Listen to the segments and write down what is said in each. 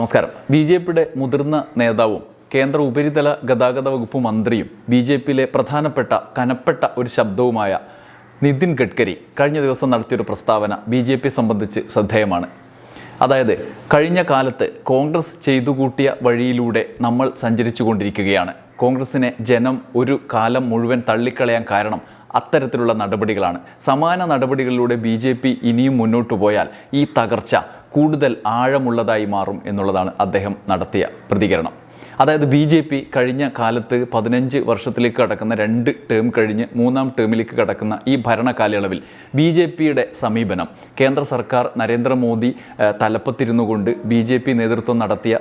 നമസ്കാരം. B J പിയുടെ മുതിർന്ന നേതാവും കേന്ദ്ര ഉപരിതല ഗതാഗത വകുപ്പ് മന്ത്രിയും ബി ജെ പിയിലെ പ്രധാനപ്പെട്ട കനപ്പെട്ട ഒരു ശബ്ദവുമായ നിതിൻ ഗഡ്കരി കഴിഞ്ഞ ദിവസം നടത്തിയൊരു പ്രസ്താവന ബി ജെ പി സംബന്ധിച്ച് ശ്രദ്ധേയമാണ്. അതായത് കഴിഞ്ഞ കാലത്ത് കോൺഗ്രസ് ചെയ്തു കൂട്ടിയ വഴിയിലൂടെ നമ്മൾ സഞ്ചരിച്ചു കൊണ്ടിരിക്കുകയാണ് കോൺഗ്രസിനെ ജനം ഒരു കാലം മുഴുവൻ തള്ളിക്കളയാൻ കാരണം അത്തരത്തിലുള്ള നടപടികളാണ്. സമാന നടപടികളിലൂടെ ബി ജെ പി ഇനിയും മുന്നോട്ട് പോയാൽ ഈ തകർച്ച കൂടുതൽ ആഴമുള്ളതായി മാറും എന്നുള്ളതാണ് അദ്ദേഹം നടത്തിയ പ്രതികരണം. അതായത് ബി ജെ പി കഴിഞ്ഞ കാലത്ത് പതിനഞ്ച് വർഷത്തിലേക്ക് കടക്കുന്ന രണ്ട് ടേം കഴിഞ്ഞ് മൂന്നാം ടേമിലേക്ക് കടക്കുന്ന ഈ ഭരണ കാലയളവിൽ ബി ജെ പിയുടെ സമീപനം കേന്ദ്ര സർക്കാർ നരേന്ദ്രമോദി തലപ്പത്തിരുന്നു കൊണ്ട് ബി ജെ പി നേതൃത്വം നടത്തിയ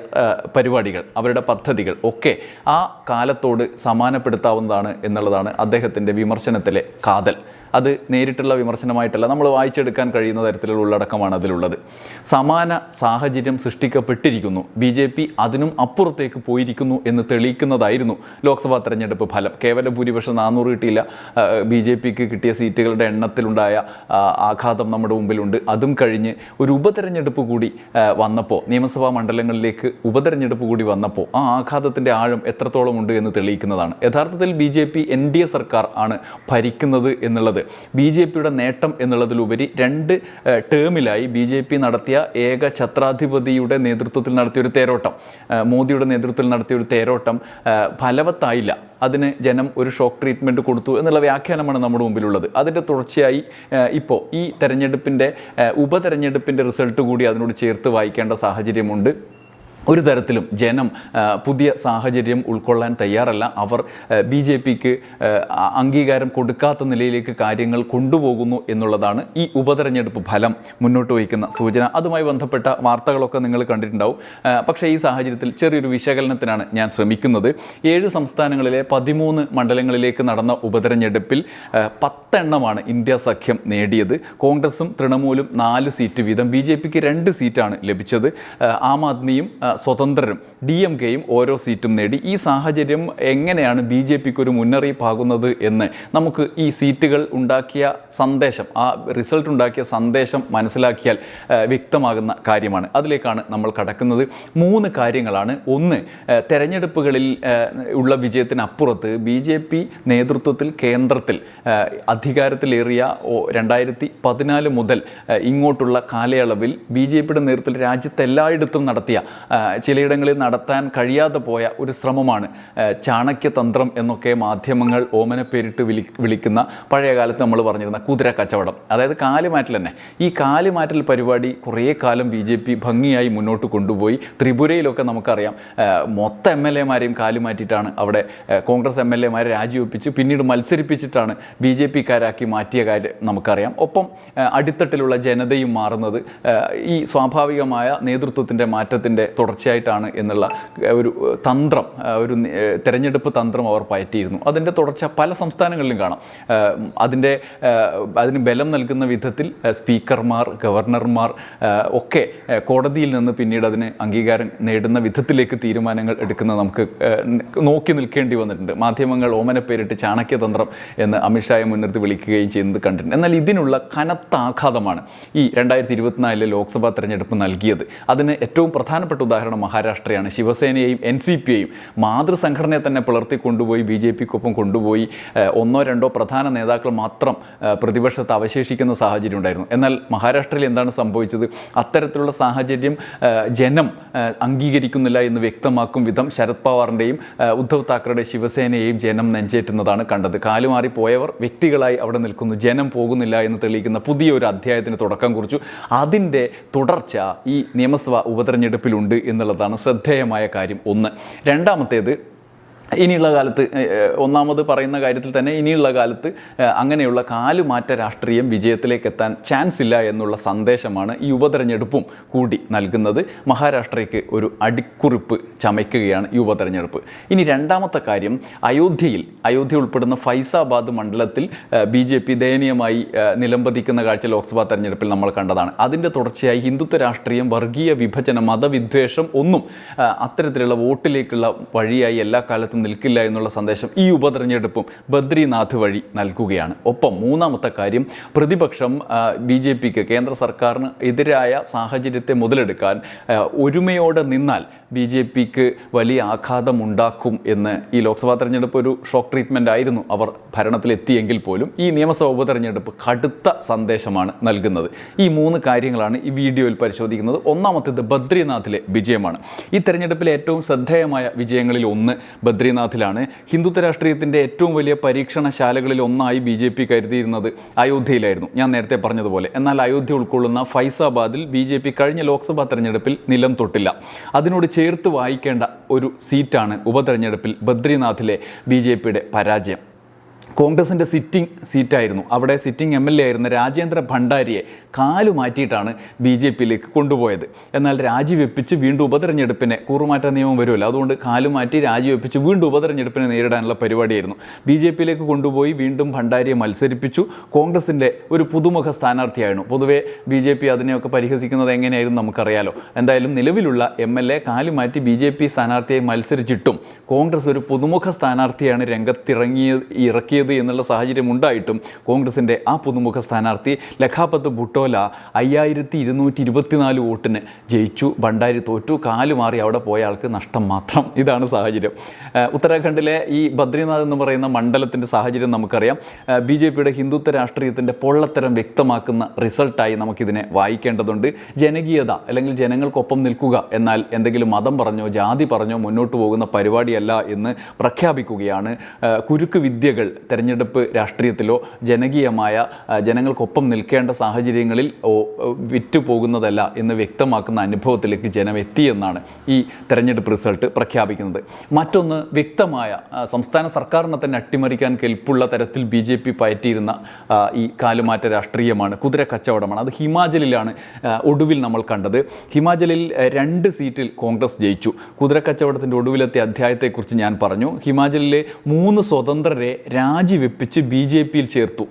പരിപാടികൾ അവരുടെ പദ്ധതികൾ ഒക്കെ ആ കാലത്തോട് സമാനപ്പെടുത്താവുന്നതാണ് എന്നുള്ളതാണ് അദ്ദേഹത്തിന്റെ വിമർശനത്തിലെ കാതൽ. അത് നേരിട്ടുള്ള വിമർശനമായിട്ടല്ല നമ്മൾ വായിച്ചെടുക്കാൻ കഴിയുന്ന തരത്തിലുള്ള ഉള്ളടക്കമാണ് അതിലുള്ളത്. സമാന സാഹചര്യം സൃഷ്ടിക്കപ്പെട്ടിരിക്കുന്നു. ബി ജെ പി അതിനും അപ്പുറത്തേക്ക് പോയിരിക്കുന്നു എന്ന് തെളിയിക്കുന്നതായിരുന്നു ലോക്സഭാ തെരഞ്ഞെടുപ്പ് ഫലം. കേവല ഭൂരിപക്ഷം നാനൂറ് കിട്ടിയില്ല. ബി ജെ പിക്ക് കിട്ടിയ സീറ്റുകളുടെ എണ്ണത്തിലുണ്ടായ ആഘാതം നമ്മുടെ മുമ്പിലുണ്ട്. അതും കഴിഞ്ഞ് ഒരു ഉപതെരഞ്ഞെടുപ്പ് കൂടി വന്നപ്പോൾ നിയമസഭാ മണ്ഡലങ്ങളിലേക്ക് ഉപതെരഞ്ഞെടുപ്പ് കൂടി വന്നപ്പോൾ ആ ആഘാതത്തിന്റെ ആഴം എത്രത്തോളം ഉണ്ട് എന്ന് തെളിയിക്കുന്നതാണ്. യഥാർത്ഥത്തിൽ B J P N D A സർക്കാർ ആണ് ഭരിക്കുന്നത് എന്നുള്ളത് ബി ജെ പിയുടെ നേട്ടം എന്നുള്ളതിലുപരി രണ്ട് ടേമിലായി ബി ജെ പി നടത്തിയ ഏക ഛത്രാധിപതിയുടെ നേതൃത്വത്തിൽ നടത്തിയ ഒരു തേരോട്ടം മോദിയുടെ നേതൃത്വത്തിൽ നടത്തിയ ഒരു തേരോട്ടം ഫലവത്തായില്ല. അതിന് ജനം ഒരു ഷോക്ക് ട്രീറ്റ്മെന്റ് കൊടുത്തു എന്നുള്ള വ്യാഖ്യാനമാണ് നമ്മുടെ മുമ്പിലുള്ളത്. അതിന്റെ തുടർച്ചയായി ഇപ്പോൾ ഈ തെരഞ്ഞെടുപ്പിന്റെ ഉപതെരഞ്ഞെടുപ്പിന്റെ റിസൾട്ട് കൂടി അതിനോട് ചേർത്ത് വായിക്കേണ്ട സാഹചര്യമുണ്ട്. ഒരു തരത്തിലും ജനം പുതിയ സാഹചര്യം ഉൾക്കൊള്ളാൻ തയ്യാറല്ല. അവർ ബി ജെ പിക്ക് അംഗീകാരം കൊടുക്കാത്ത നിലയിലേക്ക് കാര്യങ്ങൾ കൊണ്ടുപോകുന്നു എന്നുള്ളതാണ് ഈ ഉപതെരഞ്ഞെടുപ്പ് ഫലം മുന്നോട്ട് വയ്ക്കുന്ന സൂചന. അതുമായി ബന്ധപ്പെട്ട വാർത്തകളൊക്കെ നിങ്ങൾ കണ്ടിട്ടുണ്ടാവും. പക്ഷേ ഈ സാഹചര്യത്തിൽ ചെറിയൊരു വിശകലനത്തിനാണ് ഞാൻ ശ്രമിക്കുന്നത്. ഏഴ് സംസ്ഥാനങ്ങളിലെ പതിമൂന്ന് മണ്ഡലങ്ങളിലേക്ക് നടന്ന ഉപതെരഞ്ഞെടുപ്പിൽ പത്തെണ്ണമാണ് ഇന്ത്യ സഖ്യം നേടിയത്. കോൺഗ്രസും തൃണമൂലും നാല് സീറ്റ് വീതം. ബി ജെ പിക്ക് രണ്ട് സീറ്റാണ് ലഭിച്ചത്. ആം ആദ്മിയും സ്വതന്ത്രരും. ഡി എം കെയും ഓരോ സീറ്റും നേടി. ഈ സാഹചര്യം എങ്ങനെയാണ് ബി ജെ പിക്ക് ഒരു മുന്നറിയിപ്പാകുന്നത് എന്ന് നമുക്ക് ഈ സീറ്റുകൾ ഉണ്ടാക്കിയ സന്ദേശം ആ റിസൾട്ട് ഉണ്ടാക്കിയ സന്ദേശം മനസ്സിലാക്കിയാൽ വ്യക്തമാകുന്ന കാര്യമാണ്. അതിലേക്കാണ് നമ്മൾ കടക്കുന്നത്. മൂന്ന് കാര്യങ്ങളാണ്. ഒന്ന് തെരഞ്ഞെടുപ്പുകളിൽ ഉള്ള വിജയത്തിനപ്പുറത്ത് ബി ജെ പി നേതൃത്വത്തിൽ കേന്ദ്രത്തിൽ അധികാരത്തിലേറിയ രണ്ടായിരത്തി പതിനാല് മുതൽ ഇങ്ങോട്ടുള്ള കാലയളവിൽ ബി ജെ പിയുടെ നേതൃത്വത്തിൽ രാജ്യത്തെല്ലായിടത്തും നടത്തിയ ചിലയിടങ്ങളിൽ നടത്താൻ കഴിയാതെ പോയ ഒരു ശ്രമമാണ് ചാണക്യതന്ത്രം എന്നൊക്കെ മാധ്യമങ്ങൾ ഓമന പേരിട്ട് വിളി വിളിക്കുന്ന പഴയ കാലത്ത് നമ്മൾ പറഞ്ഞിരുന്ന കുതിര കച്ചവടം. അതായത് കാലുമാറ്റൽ തന്നെ. ഈ കാലുമാറ്റൽ പരിപാടി കുറേ കാലം ബി ജെ പി ഭംഗിയായി മുന്നോട്ട് കൊണ്ടുപോയി. ത്രിപുരയിലൊക്കെ നമുക്കറിയാം മൊത്ത എം എൽ എമാരെയും കാലുമാറ്റിയിട്ടാണ് അവിടെ കോൺഗ്രസ് എം എൽ എമാരെ രാജിവെപ്പിച്ച് പിന്നീട് മത്സരിപ്പിച്ചിട്ടാണ് ബി ജെ പിക്കാരാക്കി മാറ്റിയ കാര്യം നമുക്കറിയാം. ഒപ്പം അടിത്തട്ടിലുള്ള ജനതയും മാറുന്നത് ഈ സ്വാഭാവികമായ നേതൃത്വത്തിന്റെ മാറ്റത്തിന്റെ തുടർച്ചയായിട്ടാണ് എന്നുള്ള ഒരു തന്ത്രം ഒരു തെരഞ്ഞെടുപ്പ് തന്ത്രം അവർ പയറ്റിയിരുന്നു. അതിന്റെ തുടർച്ച പല സംസ്ഥാനങ്ങളിലും കാണാം. അതിന്റെ അതിന് ബലം നൽകുന്ന വിധത്തിൽ സ്പീക്കർമാർ ഗവർണർമാർ ഒക്കെ കോടതിയിൽ നിന്ന് പിന്നീട് അതിന് അംഗീകാരം നേടുന്ന വിധത്തിലേക്ക് തീരുമാനങ്ങൾ എടുക്കുന്ന നമുക്ക് നോക്കി നിൽക്കേണ്ടി വന്നിട്ടുണ്ട്. മാധ്യമങ്ങൾ ഓമനപ്പേരിട്ട് ചാണക്യതന്ത്രം എന്ന് അമിത്ഷായെ മുൻനിർത്തി വിളിക്കുകയും ചെയ്യുന്നത് കണ്ടിട്ടുണ്ട്. എന്നാൽ ഇതിനുള്ള കനത്ത ആഘാതമാണ് ഈ രണ്ടായിരത്തി ഇരുപത്തിനാലിലെ ലോക്സഭാ തെരഞ്ഞെടുപ്പ് നൽകിയത്. അതിന് ഏറ്റവും പ്രധാനപ്പെട്ട ഉദാഹരണം മഹാരാഷ്ട്രയാണ്. ശിവസേനയെയും എൻ സി പിയെയും മാതൃസംഘടനയെ തന്നെ പിളർത്തി കൊണ്ടുപോയി ബി ജെ പിക്കൊപ്പം കൊണ്ടുപോയി. ഒന്നോ രണ്ടോ പ്രധാന നേതാക്കൾ മാത്രം പ്രതിപക്ഷത്ത് അവശേഷിക്കുന്ന സാഹചര്യം ഉണ്ടായിരുന്നു. എന്നാൽ മഹാരാഷ്ട്രയിൽ എന്താണ് സംഭവിച്ചത്? അത്തരത്തിലുള്ള സാഹചര്യം ജനം അംഗീകരിക്കുന്നില്ല എന്ന് വ്യക്തമാക്കും വിധം ശരത് പവാറിന്റെയും ഉദ്ധവ് താക്കറെയുടെ ശിവസേനയെയും ജനം നെഞ്ചേറ്റുന്നതാണ് കണ്ടത്. കാലുമാറി പോയവർ വ്യക്തികളായി അവിടെ നിൽക്കുന്നു. ജനം പോകുന്നില്ല എന്ന് തെളിയിക്കുന്ന പുതിയൊരു അധ്യായത്തിന് തുടക്കം കുറിച്ചു. അതിന്റെ തുടർച്ച ഈ നിയമസഭാ ഉപതെരഞ്ഞെടുപ്പിലുണ്ട് എന്നുള്ളതാണ് ശ്രദ്ധേയമായ കാര്യം ഒന്ന്. രണ്ടാമത്തേത് ഇനിയുള്ള കാലത്ത് ഒന്നാമത് പറയുന്ന കാര്യത്തിൽ തന്നെ ഇനിയുള്ള കാലത്ത് അങ്ങനെയുള്ള കാലുമാറ്റ രാഷ്ട്രീയം വിജയത്തിലേക്ക് എത്താൻ ചാൻസ് ഇല്ല എന്നുള്ള സന്ദേശമാണ് ഈ ഉപതെരഞ്ഞെടുപ്പും കൂടി നൽകുന്നത്. മഹാരാഷ്ട്രയ്ക്ക് ഒരു അടിക്കുറിപ്പ് ചമയ്ക്കുകയാണ് ഈ ഉപതെരഞ്ഞെടുപ്പ്. ഇനി രണ്ടാമത്തെ കാര്യം അയോധ്യയിൽ അയോധ്യ ഉൾപ്പെടുന്ന ഫൈസാബാദ് മണ്ഡലത്തിൽ ബി ജെ പി ദയനീയമായി നിലംബതിക്കുന്ന കാഴ്ച ലോക്സഭാ തെരഞ്ഞെടുപ്പിൽ നമ്മൾ കണ്ടതാണ്. അതിന്റെ തുടർച്ചയായി ഹിന്ദുത്വ രാഷ്ട്രീയം വർഗീയ വിഭജനം മതവിദ്വേഷം ഒന്നും അത്തരത്തിലുള്ള വോട്ടിലേക്കുള്ള വഴിയായി എല്ലാ കാലത്തും നിൽക്കില്ല എന്നുള്ള സന്ദേശം ഈ ഉപതെരഞ്ഞെടുപ്പും ബദ്രിനാഥ് വഴി നൽകുകയാണ്. ഒപ്പം മൂന്നാമത്തെ കാര്യം പ്രതിപക്ഷം ബി ജെ പിക്ക് കേന്ദ്ര സർക്കാരിന് എതിരായ സാഹചര്യത്തെ മുതലെടുക്കാൻ ഒരുമയോടെ നിന്നാൽ ബി ജെ പിക്ക് വലിയ ആഘാതമുണ്ടാക്കും എന്ന് ഈ ലോക്സഭാ തെരഞ്ഞെടുപ്പ് ഒരു ഷോക്ക് ട്രീറ്റ്മെന്റ് ആയിരുന്നു അവർ ഭരണത്തിലെത്തിയെങ്കിൽ പോലും. ഈ നിയമസഭാ ഉപതെരഞ്ഞെടുപ്പ് കടുത്ത സന്ദേശമാണ് നൽകുന്നത്. ഈ മൂന്ന് കാര്യങ്ങളാണ് ഈ വീഡിയോയിൽ പരിശോധിക്കുന്നത്. ഒന്നാമത്തേത് ബദ്രിനാഥിലെ വിജയമാണ്. ഈ തെരഞ്ഞെടുപ്പിലെ ഏറ്റവും ശ്രദ്ധേയമായ വിജയങ്ങളിൽ ഒന്ന് ബദ്രിനാഥിലാണ് ഹിന്ദുത്വ രാഷ്ട്രീയത്തിന്റെ ഏറ്റവും വലിയ പരീക്ഷണശാലകളിൽ ഒന്നായി ബി ജെ പി കരുതിയിരുന്നത് അയോധ്യയിലായിരുന്നു. ഞാൻ നേരത്തെ പറഞ്ഞതുപോലെ. എന്നാൽ അയോധ്യ ഉൾക്കൊള്ളുന്ന ഫൈസാബാദിൽ ബി ജെ പി കഴിഞ്ഞ ലോക്സഭാ തെരഞ്ഞെടുപ്പിൽ നിലം തൊട്ടില്ല. അതിനോട് ചേർത്ത് വായിക്കേണ്ട ഒരു സീറ്റാണ് ഉപതെരഞ്ഞെടുപ്പിൽ ബദ്രിനാഥിലെ ബി ജെ പിയുടെ പരാജയം. കോൺഗ്രസിന്റെ സിറ്റിംഗ് സീറ്റായിരുന്നു. അവിടെ സിറ്റിംഗ് എം എൽ എ ആയിരുന്ന രാജേന്ദ്ര ഭണ്ഡാരിയെ കാലു മാറ്റിയിട്ടാണ് ബി ജെ പിയിലേക്ക് കൊണ്ടുപോയത്. എന്നാൽ രാജിവെപ്പിച്ച് വീണ്ടും ഉപതെരഞ്ഞെടുപ്പിനെ കൂറുമാറ്റ നിയമം വരുമല്ലോ. അതുകൊണ്ട് കാലു മാറ്റി രാജിവെപ്പിച്ച് വീണ്ടും ഉപതെരഞ്ഞെടുപ്പിനെ നേരിടാനുള്ള പരിപാടിയായിരുന്നു. ബി ജെ പിയിലേക്ക് കൊണ്ടുപോയി വീണ്ടും ഭണ്ഡാരിയെ മത്സരിപ്പിച്ചു. കോൺഗ്രസിന്റെ ഒരു പുതുമുഖ സ്ഥാനാർത്ഥിയായിരുന്നു. പൊതുവെ ബി ജെ പി അതിനെയൊക്കെ പരിഹസിക്കുന്നത് എങ്ങനെയായിരുന്നു നമുക്കറിയാലോ. എന്തായാലും നിലവിലുള്ള എം എൽ എ കാലു മാറ്റി ബി ജെ പി സ്ഥാനാർത്ഥിയെ മത്സരിച്ചിട്ടും കോൺഗ്രസ് ഒരു പുതുമുഖ സ്ഥാനാർത്ഥിയാണ് രംഗത്തിറങ്ങിയ ഇറക്കിയത് എന്നുള്ള സാഹചര്യം ഉണ്ടായിട്ടും കോൺഗ്രസിന്റെ ആ പുതുമുഖ സ്ഥാനാർത്ഥി ലഖാപത്ത് ബുട്ടോല അയ്യായിരത്തി ഇരുന്നൂറ്റി ഇരുപത്തിനാല് വോട്ടിന് ജയിച്ചു ഭണ്ഡാരി തോറ്റു കാൽ മാറി അവിടെ പോയ ആൾക്ക് നഷ്ടം മാത്രം. ഇതാണ് സാഹചര്യം. ഉത്തരാഖണ്ഡിലെ ഈ ബദ്രിനാഥ് എന്ന് പറയുന്ന മണ്ഡലത്തിന്റെ സാഹചര്യം നമുക്കറിയാം. ബി ജെ പിയുടെ ഹിന്ദുത്വ രാഷ്ട്രീയത്തിന്റെ പൊള്ളത്തരം വ്യക്തമാക്കുന്ന റിസൾട്ടായി നമുക്കിതിനെ വായിക്കേണ്ടതുണ്ട്. ജനകീയത അല്ലെങ്കിൽ ജനങ്ങൾക്കൊപ്പം നിൽക്കുക എന്നാൽ എന്തെങ്കിലും മതം പറഞ്ഞോ ജാതി പറഞ്ഞോ മുന്നോട്ട് പോകുന്ന പരിപാടിയല്ല എന്ന് പ്രഖ്യാപിക്കുകയാണ്. കുരുക്ക് വിദ്യകൾ തെരഞ്ഞെടുപ്പ് രാഷ്ട്രീയത്തിലോ ജനകീയമായ ജനങ്ങൾക്കൊപ്പം നിൽക്കേണ്ട സാഹചര്യങ്ങളിൽ ഓ, എന്ന് വ്യക്തമാക്കുന്ന അനുഭവത്തിലേക്ക് ജനം എത്തിയെന്നാണ് ഈ തെരഞ്ഞെടുപ്പ് റിസൾട്ട് പ്രഖ്യാപിക്കുന്നത്. മറ്റൊന്ന് വ്യക്തമായ സംസ്ഥാന സർക്കാരിനെ തന്നെ അട്ടിമറിക്കാൻ കെൽപ്പുള്ള തരത്തിൽ ബി ജെ പി പയറ്റിയിരുന്ന ഈ കാലുമാറ്റ രാഷ്ട്രീയമാണ് കുതിര കച്ചവടമാണ്. അത് ഹിമാചലിലാണ് ഒടുവിൽ നമ്മൾ കണ്ടത്. ഹിമാചലിൽ രണ്ട് സീറ്റിൽ കോൺഗ്രസ് ജയിച്ചു. കുതിര കച്ചവടത്തിന്റെ ഒടുവിലത്തെ അധ്യായത്തെക്കുറിച്ച് ഞാൻ പറഞ്ഞു. ഹിമാചലിലെ മൂന്ന് സ്വതന്ത്രരെ രാജിവെപ്പിച്ച് ബി ജെ പിയിൽ ചേർത്തു.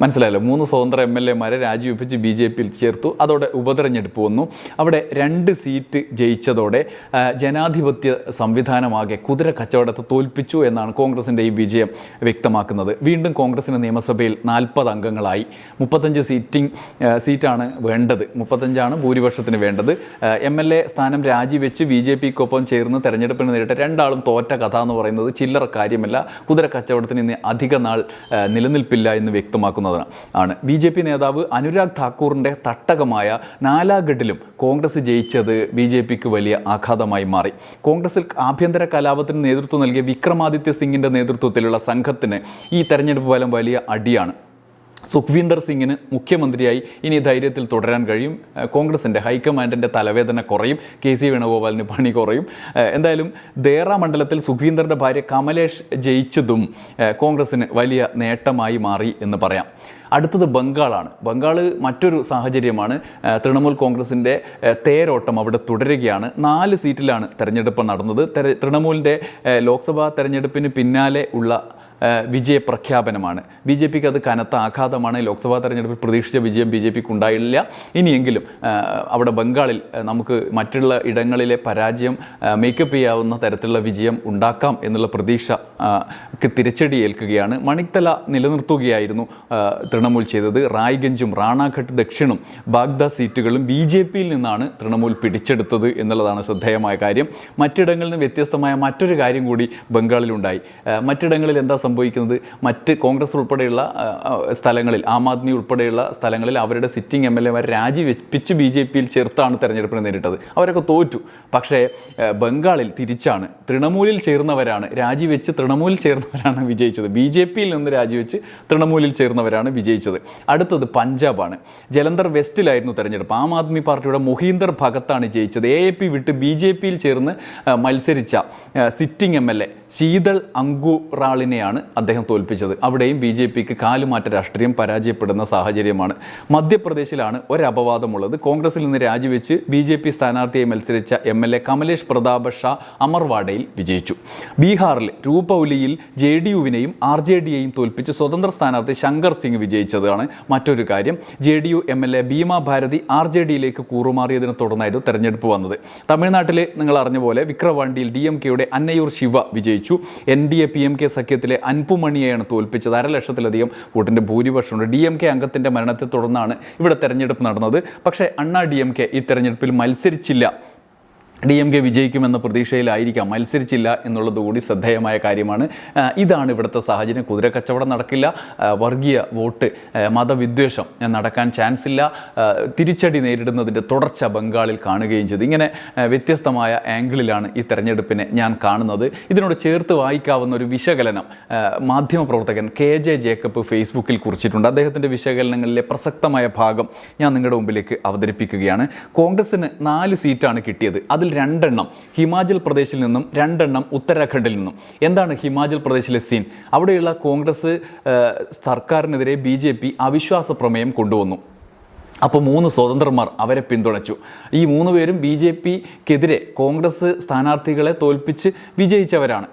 മനസ്സിലായല്ലോ. മൂന്ന് സ്വതന്ത്ര എം എൽ എമാരെ രാജിവെപ്പിച്ച് ബി ജെ പിയിൽ ചേർത്തു. അതോടെ ഉപതെരഞ്ഞെടുപ്പ് വന്നു. അവിടെ രണ്ട് സീറ്റ് ജയിച്ചതോടെ ജനാധിപത്യ സംവിധാനമാകെ കുതിര കച്ചവടത്തെ തോൽപ്പിച്ചു എന്നാണ് കോൺഗ്രസിന്റെ ഈ വിജയം വ്യക്തമാക്കുന്നത്. വീണ്ടും കോൺഗ്രസിന് നിയമസഭയിൽ നാൽപ്പത് അംഗങ്ങളായി. മുപ്പത്തഞ്ച് സീറ്റിംഗ് സീറ്റാണ് വേണ്ടത്. മുപ്പത്തഞ്ചാണ് ഭൂരിപക്ഷത്തിന് വേണ്ടത്. എം എൽ എ സ്ഥാനം രാജിവെച്ച് ബി ജെ പിക്കൊപ്പം ചേർന്ന് തെരഞ്ഞെടുപ്പിന് നേരിട്ട രണ്ടാളും തോറ്റ കഥ എന്ന് പറയുന്നത് ചില്ലറ കാര്യമല്ല. കുതിര കച്ചവടത്തിന് ഇന്ന് അധിക നാൾ നിലനിൽപ്പില്ല എന്ന് വ്യക്തമാക്കുന്നതാണ് ആണ്. ബി ജെ പി നേതാവ് അനുരാഗ് ഠാക്കൂറിന്റെ തട്ടകമായ നാലാഗഡിലും കോൺഗ്രസ് ജയിച്ചത് ബി ജെ പിക്ക് വലിയ ആഘാതമായി മാറി. കോൺഗ്രസിൽ ആഭ്യന്തര കലാപത്തിന് നേതൃത്വം നൽകിയ വിക്രമാദിത്യ സിംഗിന്റെ നേതൃത്വത്തിലുള്ള സംഘത്തിന് ഈ തെരഞ്ഞെടുപ്പ് ഫലം വലിയ അടിയാണ്. സുഖ്വീന്ദർ സിംഗിന് മുഖ്യമന്ത്രിയായി ഇനി ധൈര്യത്തിൽ തുടരാൻ കഴിയും. കോൺഗ്രസിന്റെ ഹൈക്കമാൻഡിന്റെ തലവേദന കുറയും. കെ സി വേണുഗോപാലിന് പണി കുറയും. എന്തായാലും ദേറ മണ്ഡലത്തിൽ സുഖ്വീന്ദറിന്റെ ഭാര്യ കമലേഷ് ജയിച്ചതും കോൺഗ്രസിന് വലിയ നേട്ടമായി മാറി എന്ന് പറയാം. അടുത്തത് ബംഗാളാണ്. ബംഗാൾ മറ്റൊരു സാഹചര്യമാണ്. തൃണമൂൽ കോൺഗ്രസിന്റെ തേരോട്ടം അവിടെ തുടരുകയാണ്. നാല് സീറ്റിലാണ് തെരഞ്ഞെടുപ്പ് നടന്നത്. തൃണമൂലിന്റെ ലോക്സഭാ തെരഞ്ഞെടുപ്പിന് പിന്നാലെ ഉള്ള വിജയപ്രഖ്യാപനമാണ്. ബി ജെ പിക്ക് അത് കനത്ത ആഘാതമാണ്. ലോക്സഭാ തെരഞ്ഞെടുപ്പിൽ പ്രതീക്ഷിച്ച വിജയം ബി ജെ പിക്ക് ഉണ്ടായില്ല ഇനിയെങ്കിലും അവിടെ ബംഗാളിൽ നമുക്ക് മറ്റുള്ള ഇടങ്ങളിലെ പരാജയം മേക്കപ്പ് ചെയ്യാവുന്ന തരത്തിലുള്ള വിജയം ഉണ്ടാക്കാം എന്നുള്ള പ്രതീക്ഷ തിരിച്ചടി ഏൽക്കുകയാണ് മണിത്തല നിലനിർത്തുകയായിരുന്നു തൃണമൂൽ ചെയ്തത്. റായ്ഗഞ്ചും റാണാഘട്ട് ദക്ഷിണും ബാഗ്ദ സീറ്റുകളും ബി ജെ പിയിൽ നിന്നാണ് തൃണമൂൽ പിടിച്ചെടുത്തത് എന്നുള്ളതാണ് ശ്രദ്ധേയമായ കാര്യം. മറ്റിടങ്ങളിൽ നിന്ന് വ്യത്യസ്തമായ മറ്റൊരു കാര്യം കൂടി ബംഗാളിലുണ്ടായി. മറ്റിടങ്ങളിൽ എന്താ സംഭവിക്കുന്നത് മറ്റ് കോൺഗ്രസ് ഉൾപ്പെടെയുള്ള സ്ഥലങ്ങളിൽ ആം ആദ്മി ഉൾപ്പെടെയുള്ള സ്ഥലങ്ങളിൽ അവരുടെ സിറ്റിംഗ് എം എൽ എമാർ രാജിവെപ്പിച്ച് ബി ജെ പിയിൽ ചേർത്താണ് തെരഞ്ഞെടുപ്പിനെ നേരിട്ടത്. അവരൊക്കെ തോറ്റു. പക്ഷേ ബംഗാളിൽ തിരിച്ചാണ്. തൃണമൂലിൽ ചേർന്നവരാണ്. രാജിവെച്ച് തൃണമൂലിൽ ചേർന്നവരാണ് വിജയിച്ചത്. ബി ജെ പിയിൽ നിന്ന് രാജിവെച്ച് തൃണമൂലിൽ ചേർന്നവരാണ് വിജയിച്ചത്. അടുത്തത് പഞ്ചാബാണ്. ജലന്ധർ വെസ്റ്റിലായിരുന്നു തെരഞ്ഞെടുപ്പ്. ആം ആദ്മി പാർട്ടിയുടെ മൊഹീന്ദർ ഭഗത്താണ് ജയിച്ചത്. എ എ പി വിട്ട് ബി ജെ പിയിൽ ചേർന്ന് മത്സരിച്ച sitting M L A Sheetal അങ്കുറാളിനെയാണ് അസംബ്ലിയിലാണ് അദ്ദേഹം തോൽപ്പിച്ചത്. അവിടെയും ബി ജെ പിക്ക് കാലുമാറ്റ രാഷ്ട്രീയം പരാജയപ്പെടുന്ന സാഹചര്യമാണ്. മധ്യപ്രദേശിലാണ് ഒരപവാദമുള്ളത്. കോൺഗ്രസിൽ നിന്ന് രാജിവെച്ച് ബി ജെ പി സ്ഥാനാർത്ഥിയെ മത്സരിച്ച M L A Kamlesh Pratap Shah അമർവാഡയിൽ വിജയിച്ചു. ബീഹാറിൽ രൂപൌലിയിൽ ജെ ഡി യുവിനെയും ആർ ജെ ഡിയെയും തോൽപ്പിച്ച് സ്വതന്ത്ര സ്ഥാനാർത്ഥി ശങ്കർ സിംഗ് വിജയിച്ചതാണ് മറ്റൊരു കാര്യം. J D U M L A Bima Bharti R J ഡിയിലേക്ക് കൂറുമാറിയതിനെ തുടർന്നായിരുന്നു തെരഞ്ഞെടുപ്പ് വന്നത്. തമിഴ്നാട്ടിലെ നിങ്ങൾ അറിഞ്ഞ പോലെ വിക്രവാണ്ടിയിൽ ഡി എം കെയുടെ അന്നയൂർ ശിവ വിജയിച്ചു. N D A P M K സഖ്യത്തിലെ അൻപുമണിയെയാണ് തോൽപ്പിച്ചത്. അരലക്ഷത്തിലധികം വോട്ടിന്റെ ഭൂരിപക്ഷമുണ്ട്. ഡി എം കെ അംഗത്തിന്റെ മരണത്തെ തുടർന്നാണ് ഇവിടെ തെരഞ്ഞെടുപ്പ് നടന്നത്. പക്ഷേ അണ്ണാ ഡി എം കെ ഈ തെരഞ്ഞെടുപ്പിൽ മത്സരിച്ചില്ല. ഡി എം കെ വിജയിക്കുമെന്ന പ്രതീക്ഷയിലായിരിക്കാം. മത്സരിച്ചില്ല എന്നുള്ളത് കൂടി ശ്രദ്ധേയമായ കാര്യമാണ്. ഇതാണ് ഇവിടുത്തെ സാഹചര്യം. കുതിര കച്ചവടം നടക്കില്ല. വർഗീയ വോട്ട് മതവിദ്വേഷം നടക്കാൻ ചാൻസ് ഇല്ല. തിരിച്ചടി നേരിടുന്നതിന്റെ തുടർച്ച ബംഗാളിൽ കാണുകയും ചെയ്തു. ഇങ്ങനെ വ്യത്യസ്തമായ ആംഗിളിലാണ് ഈ തെരഞ്ഞെടുപ്പിനെ ഞാൻ കാണുന്നത്. ഇതിനോട് ചേർത്ത് വായിക്കാവുന്ന ഒരു വിശകലനം മാധ്യമപ്രവർത്തകൻ കെ ജെ ജേക്കബ് ഫേസ്ബുക്കിൽ കുറിച്ചിട്ടുണ്ട്. അദ്ദേഹത്തിന്റെ വിശകലനങ്ങളിലെ പ്രസക്തമായ ഭാഗം ഞാൻ നിങ്ങളുടെ മുമ്പിലേക്ക് അവതരിപ്പിക്കുകയാണ്. കോൺഗ്രസിന് നാല് സീറ്റാണ് കിട്ടിയത്. അതിൽ രണ്ടെണ്ണം ഹിമാചൽ പ്രദേശിൽ നിന്നും രണ്ടെണ്ണം ഉത്തരാഖണ്ഡിൽ നിന്നും. എന്താണ് ഹിമാചൽ പ്രദേശിലെ സീൻ അവിടെയുള്ള കോൺഗ്രസ് സർക്കാരിനെതിരെ ബി അവിശ്വാസ പ്രമേയം കൊണ്ടുവന്നു. അപ്പോൾ മൂന്ന് സ്വതന്ത്രന്മാർ അവരെ പിന്തുണച്ചു. ഈ മൂന്ന് പേരും ബി ജെ പിക്കെതിരെ കോൺഗ്രസ് സ്ഥാനാർത്ഥികളെ തോൽപ്പിച്ച് വിജയിച്ചവരാണ്.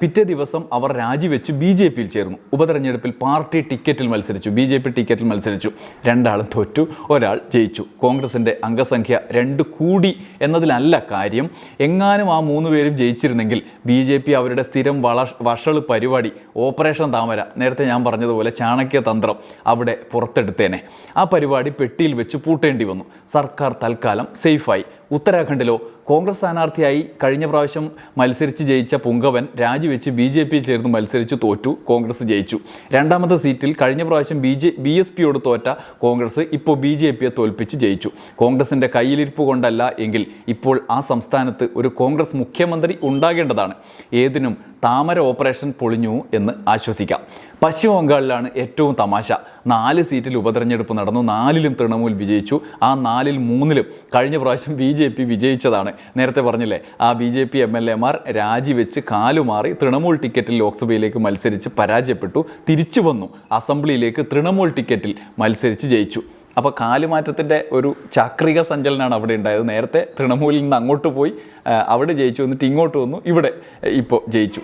പിറ്റേ ദിവസം അവർ രാജിവെച്ച് ബി ജെ പിയിൽ ചേർന്നു. ഉപതെരഞ്ഞെടുപ്പിൽ പാർട്ടി ടിക്കറ്റിൽ മത്സരിച്ചു. ബി ജെ പി ടിക്കറ്റിൽ മത്സരിച്ചു. രണ്ടാളും തോറ്റു ഒരാൾ ജയിച്ചു. കോൺഗ്രസിന്റെ അംഗസംഖ്യ രണ്ട് കൂടി എന്നതിലല്ല കാര്യം. എങ്ങാനും ആ മൂന്ന് പേരും ജയിച്ചിരുന്നെങ്കിൽ ബി ജെ പി അവരുടെ സ്ഥിരം വള വഷൾ പരിപാടി ഓപ്പറേഷൻ താമര നേരത്തെ ഞാൻ പറഞ്ഞതുപോലെ ചാണക്യ തന്ത്രം അവിടെ പുറത്തെടുത്തേനെ. ആ പരിപാടി പെട്ടിയിൽ വെച്ച് പൂട്ടേണ്ടി വന്നു. സർക്കാർ തൽക്കാലം സേഫായി. ഉത്തരാഖണ്ഡിലോ കോൺഗ്രസ് സ്ഥാനാർത്ഥിയായി കഴിഞ്ഞ പ്രാവശ്യം മത്സരിച്ച് ജയിച്ച പുങ്കവൻ രാജിവെച്ച് ബി ജെ പിയിൽ ചേർന്ന് മത്സരിച്ച് തോറ്റു കോൺഗ്രസ് ജയിച്ചു. രണ്ടാമത്തെ സീറ്റിൽ കഴിഞ്ഞ പ്രാവശ്യം ബി ജെ ബി എസ് പിയോട് തോറ്റ കോൺഗ്രസ് ഇപ്പോൾ ബി ജെ പിയെ തോൽപ്പിച്ച് ജയിച്ചു. കോൺഗ്രസിന്റെ കയ്യിലിരിപ്പ് കൊണ്ടല്ല എങ്കിൽ ഇപ്പോൾ ആ സംസ്ഥാനത്ത് ഒരു കോൺഗ്രസ് മുഖ്യമന്ത്രി ഉണ്ടാകേണ്ടതാണ്. ഏതിനും താമര ഓപ്പറേഷൻ പൊളിഞ്ഞു എന്ന് ആശ്വസിക്കാം. പശ്ചിമ ബംഗാളിലാണ് ഏറ്റവും തമാശ. നാല് സീറ്റിൽ ഉപതെരഞ്ഞെടുപ്പ് നടന്നു നാലിലും തൃണമൂൽ വിജയിച്ചു. ആ നാലിൽ മൂന്നിലും കഴിഞ്ഞ പ്രാവശ്യം ബി ജെ പി വിജയിച്ചതാണ്. നേരത്തെ പറഞ്ഞില്ലേ? ആ B J P M L എമാർ രാജിവെച്ച് കാലുമാറി തൃണമൂൽ ടിക്കറ്റിൽ ലോക്സഭയിലേക്ക് മത്സരിച്ച് പരാജയപ്പെട്ടു തിരിച്ചു വന്നു. അസംബ്ലിയിലേക്ക് തൃണമൂൽ ടിക്കറ്റിൽ മത്സരിച്ച് ജയിച്ചു. അപ്പോൾ കാലുമാറ്റത്തിന്റെ ഒരു ചാക്രിക സഞ്ചലനമാണ് അവിടെ ഉണ്ടായത്. നേരത്തെ തൃണമൂലിൽ നിന്ന് അങ്ങോട്ട് പോയി അവിടെ ജയിച്ചു എന്നിട്ട് ഇങ്ങോട്ട് വന്നു. ഇവിടെ ഇപ്പോൾ ജയിച്ചു.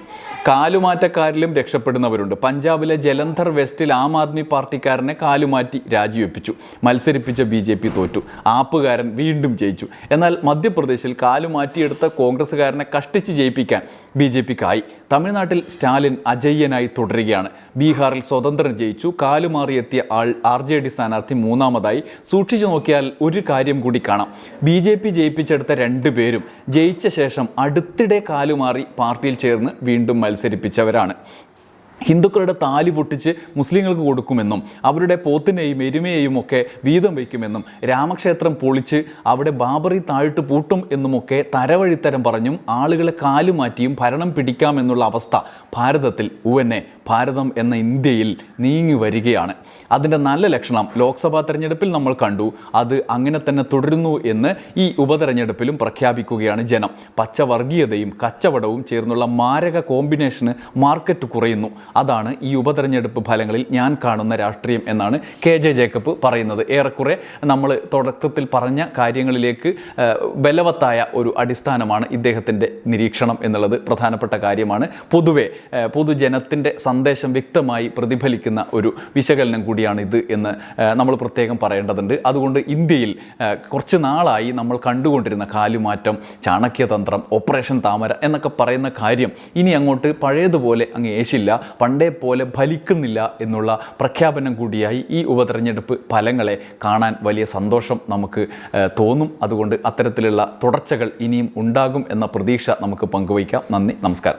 കാലുമാറ്റക്കാരിലും രക്ഷപ്പെടുന്നവരുണ്ട്. പഞ്ചാബിലെ ജലന്ധർ വെസ്റ്റിൽ ആം ആദ്മി പാർട്ടിക്കാരനെ കാലുമാറ്റി രാജിവെപ്പിച്ചു. മത്സരിപ്പിച്ച ബി ജെ പി തോറ്റു. ആപ്പുകാരൻ വീണ്ടും ജയിച്ചു. എന്നാൽ മധ്യപ്രദേശിൽ കാലുമാറ്റിയെടുത്ത കോൺഗ്രസ്സുകാരനെ കഷ്ടിച്ച് ജയിപ്പിക്കാൻ ബി ജെ പിക്കായി. തമിഴ്നാട്ടിൽ സ്റ്റാലിൻ അജയ്യനായി തുടരുകയാണ്. ബീഹാറിൽ സ്വതന്ത്രൻ ജയിച്ചു. കാലുമാറിയെത്തിയ ആൾ ആർ ജെ ഡി സ്ഥാനാർത്ഥി മൂന്നാമതായി. സൂക്ഷിച്ചു നോക്കിയാൽ ഒരു കാര്യം കൂടി കാണാം. ബി ജെ പി ജയിപ്പിച്ചെടുത്ത രണ്ട് പേരും ജയിച്ച ശേഷം അടുത്തിടെ കാലുമാറി പാർട്ടിയിൽ ചേർന്ന് വീണ്ടും മത്സരിപ്പിച്ചവരാണ്. ഹിന്ദുക്കളുടെ താലി പൊട്ടിച്ച് മുസ്ലിങ്ങൾക്ക് കൊടുക്കുമെന്നും അവരുടെ പോത്തിനെയും എരുമയെയും ഒക്കെ വീതം വയ്ക്കുമെന്നും രാമക്ഷേത്രം പൊളിച്ച് അവിടെ ബാബറി താഴ്ത്ത് പൂട്ടും എന്നുമൊക്കെ തരവഴിത്തരം പറഞ്ഞും ആളുകളെ കാലുമാറ്റിയും ഭരണം പിടിക്കാമെന്നുള്ള അവസ്ഥ ഭാരതത്തിൽ ഉവന്നെ ഭാരതം എന്ന ഇന്ത്യയിൽ നീങ്ങി വരികയാണ്. അതിന്റെ നല്ല ലക്ഷണം ലോക്സഭാ തെരഞ്ഞെടുപ്പിൽ നമ്മൾ കണ്ടു. അത് അങ്ങനെ തന്നെ തുടരുന്നു എന്ന് ഈ ഉപതെരഞ്ഞെടുപ്പിലും പ്രഖ്യാപിക്കുകയാണ് ജനം. പച്ചവർഗീയതയും കച്ചവടവും ചേർന്നുള്ള മാരക കോമ്പിനേഷന് മാർക്കറ്റ് കുറയുന്നു. അതാണ് ഈ ഉപതെരഞ്ഞെടുപ്പ് ഫലങ്ങളിൽ ഞാൻ കാണുന്ന രാഷ്ട്രീയം എന്നാണ് കെ ജെ ജേക്കബ് പറയുന്നത്. ഏറെക്കുറെ നമ്മൾ തുടക്കത്തിൽ പറഞ്ഞ കാര്യങ്ങളിലേക്ക് ബലവത്തായ ഒരു അടിസ്ഥാനമാണ് ഇദ്ദേഹത്തിന്റെ നിരീക്ഷണം എന്നുള്ളത് പ്രധാനപ്പെട്ട കാര്യമാണ്. പൊതുവെ പൊതുജനത്തിന്റെ പൊതുജനത്തിന്റെ സന്ദേശം വ്യക്തമായി പ്രതിഫലിക്കുന്ന ഒരു വിശകലനം കൂടിയാണ് ഇത് എന്ന് നമ്മൾ പ്രത്യേകം പറയേണ്ടതുണ്ട്. അതുകൊണ്ട് ഇന്ത്യയിൽ കുറച്ച് നാളായി നമ്മൾ കണ്ടുകൊണ്ടിരുന്ന കാലുമാറ്റം ചാണക്യതന്ത്രം ഓപ്പറേഷൻ താമര എന്നൊക്കെ പറയുന്ന കാര്യം ഇനി അങ്ങോട്ട് പഴയതുപോലെ അങ്ങ് ഏശില്ല പണ്ടേ പോലെ ഫലിക്കുന്നില്ല എന്നുള്ള പ്രഖ്യാപനം കൂടിയായി ഈ ഉപതെരഞ്ഞെടുപ്പ് ഫലങ്ങളെ കാണാൻ വലിയ സന്തോഷം നമുക്ക് തോന്നും. അതുകൊണ്ട് അത്തരത്തിലുള്ള തുടർച്ചകൾ ഇനിയും ഉണ്ടാകും എന്ന പ്രതീക്ഷ നമുക്ക് പങ്കുവയ്ക്കാം. നന്ദി നമസ്കാരം.